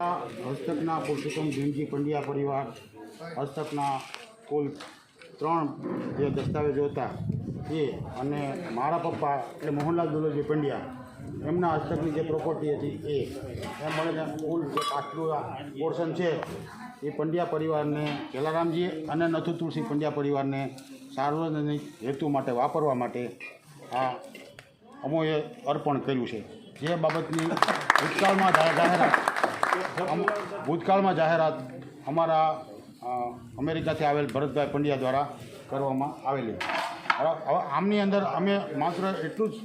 હસ્તકના પુરુષોત્તમ ભીમજી પંડ્યા પરિવાર, હસ્તકના કુલ ત્રણ જે દસ્તાવેજો હતા, એ અને મારા પપ્પા એટલે મોહનલાલ દુલોજી પંડ્યા, એમના હસ્તકની જે પ્રોપર્ટી હતી એ, એમ મળીને કુલ જે આટલું પોર્શન છે, એ પંડ્યા પરિવારને જલારામજી અને નથુ તુલસી પંડ્યા પરિવારને સાર્વજનિક હેતુ માટે વાપરવા માટે આ અમોએ અર્પણ કર્યું છે. જે બાબતની ભૂતકાળમાં જાહેરાત ભૂતકાળમાં જાહેરાત અમારા અમેરિકાથી આવેલ ભરતભાઈ પંડ્યા દ્વારા કરવામાં આવેલી. હવે આમની અંદર અમે માત્ર એટલું જ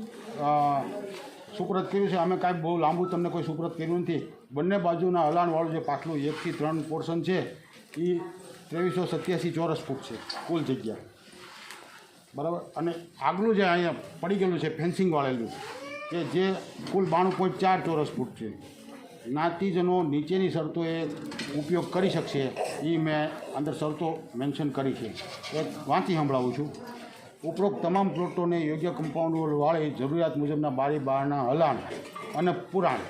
સુપ્રત કર્યું છે. અમે કાંઈ બહુ લાંબુ તમને કોઈ સુપ્રત કર્યું નથી. બંને બાજુના હલાણવાળું જે પાટલું એકથી ત્રણ પોર્શન છે એ ત્રેવીસો સત્યાસી ચોરસ ફૂટ છે, કુલ જગ્યા. બરાબર? અને આગલું જે અહીંયા પડી ગયેલું છે, ફેન્સિંગ વાળેલું, કે જે કુલ બાણું પોઈન્ટ ચાર ચોરસ ફૂટ છે. જ્ઞાતિજનો નીચેની શરતોએ ઉપયોગ કરી શકશે, એ મેં અંદર શરતો મેન્શન કરી છે. એ વાંચી સંભળાવું છું. ઉપરોક્ત તમામ પ્લોટોને યોગ્ય કમ્પાઉન્ડ વાળી જરૂરિયાત મુજબના બારી બહારના હલાણ અને પુરાણ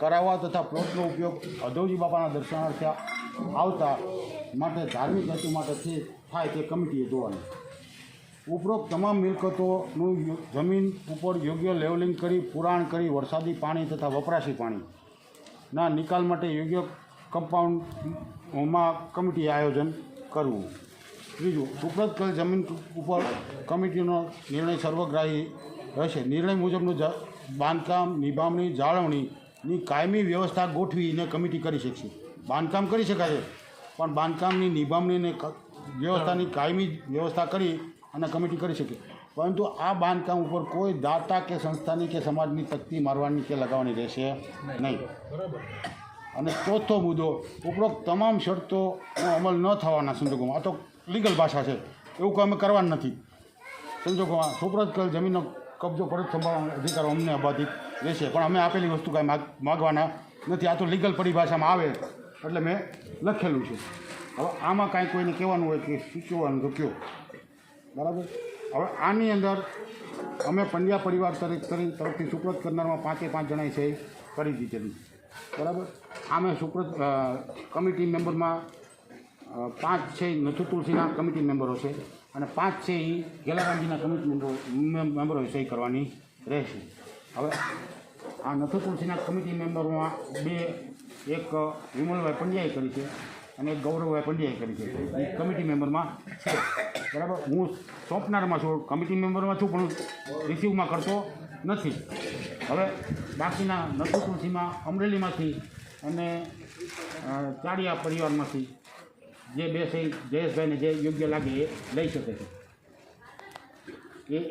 કરાવવા તથા પ્લોટનો ઉપયોગ અધવજી બાપાના દર્શનાર્થે આવતા માટે ધાર્મિક હેતુ માટે થાય તે કમિટીએ જોવાની. ઉપરોક્ત તમામ મિલકતોનું જમીન ઉપર યોગ્ય લેવલિંગ કરી, પુરાણ કરી, વરસાદી પાણી તથા વપરાશી પાણીના નિકાલ માટે યોગ્ય કમ્પાઉન્ડમાં કમિટી આયોજન કરવું. ત્રીજું સુપ્રત કરેલ જમીન ઉપર કમિટીનો નિર્ણય સર્વગ્રાહી રહેશે. નિર્ણય મુજબનું બાંધકામ નિભાવણી જાળવણીની કાયમી વ્યવસ્થા ગોઠવીને કમિટી કરી શકશે. બાંધકામ કરી શકાય પણ બાંધકામની નિભાવણીને વ્યવસ્થાની કાયમી વ્યવસ્થા કરી અને કમિટી કરી શકે. પરંતુ આ બાંધકામ ઉપર કોઈ દાતા કે સંસ્થાની કે સમાજની તકતી મારવાની કે લગાવવાની રહેશે નહીં. બરાબર. અને ચોથો મુદ્દો ઉપરોક્ત તમામ શરતોનો અમલ ન થવાના સંજોગોમાં. આ તો લીગલ ભાષા છે. એવું કોઈ અમે કરવાનું નથી. સંજોગોમાં સુપ્રત કરેલ જમીનનો કબજો પરત સંભાળવાનો અધિકાર અમને અબાધિત રહેશે. પણ અમે આપેલી વસ્તુ કાંઈ માગ માગવાના નથી. આ તો લીગલ પરિભાષામાં આવે એટલે મેં લખેલું છે. હવે આમાં કાંઈ કોઈને કહેવાનું હોય કે સૂચવવાનું તો કયો. બરાબર? હવે આની અંદર અમે પંડ્યા પરિવાર તરફ તરી તરફથી સુપ્રત કરનારમાં પાંચે પાંચ જણાએ સહી કરી દીધેલી. બરાબર? આમે સુપ્રત કમિટી મેમ્બરમાં પાંચ છે નથુ તુલસીના કમિટી મેમ્બરો છે અને પાંચ છે એ ગેલારામજીના કમિટી મેમ્બરો મેમ્બરો સહી કરવાની રહેશે. હવે આ નથુ તુલસીના કમિટી મેમ્બરોમાં બે, એક વિમલભાઈ પંડ્યાએ કરી છે અને એક ગૌરવભાઈ પંડ્યાએ કરી છે. એ કમિટી મેમ્બરમાં છે. બરાબર? હું સોંપનારમાં છું કમિટી મેમ્બરમાં છું, પણ રિસીવમાં કરતો નથી. હવે બાકીના નથુ અમરેલીમાંથી અને ચાળિયા પરિવારમાંથી જે બે સહી જયેશભાઈને જે યોગ્ય લાગે એ લઈ શકે છે. એ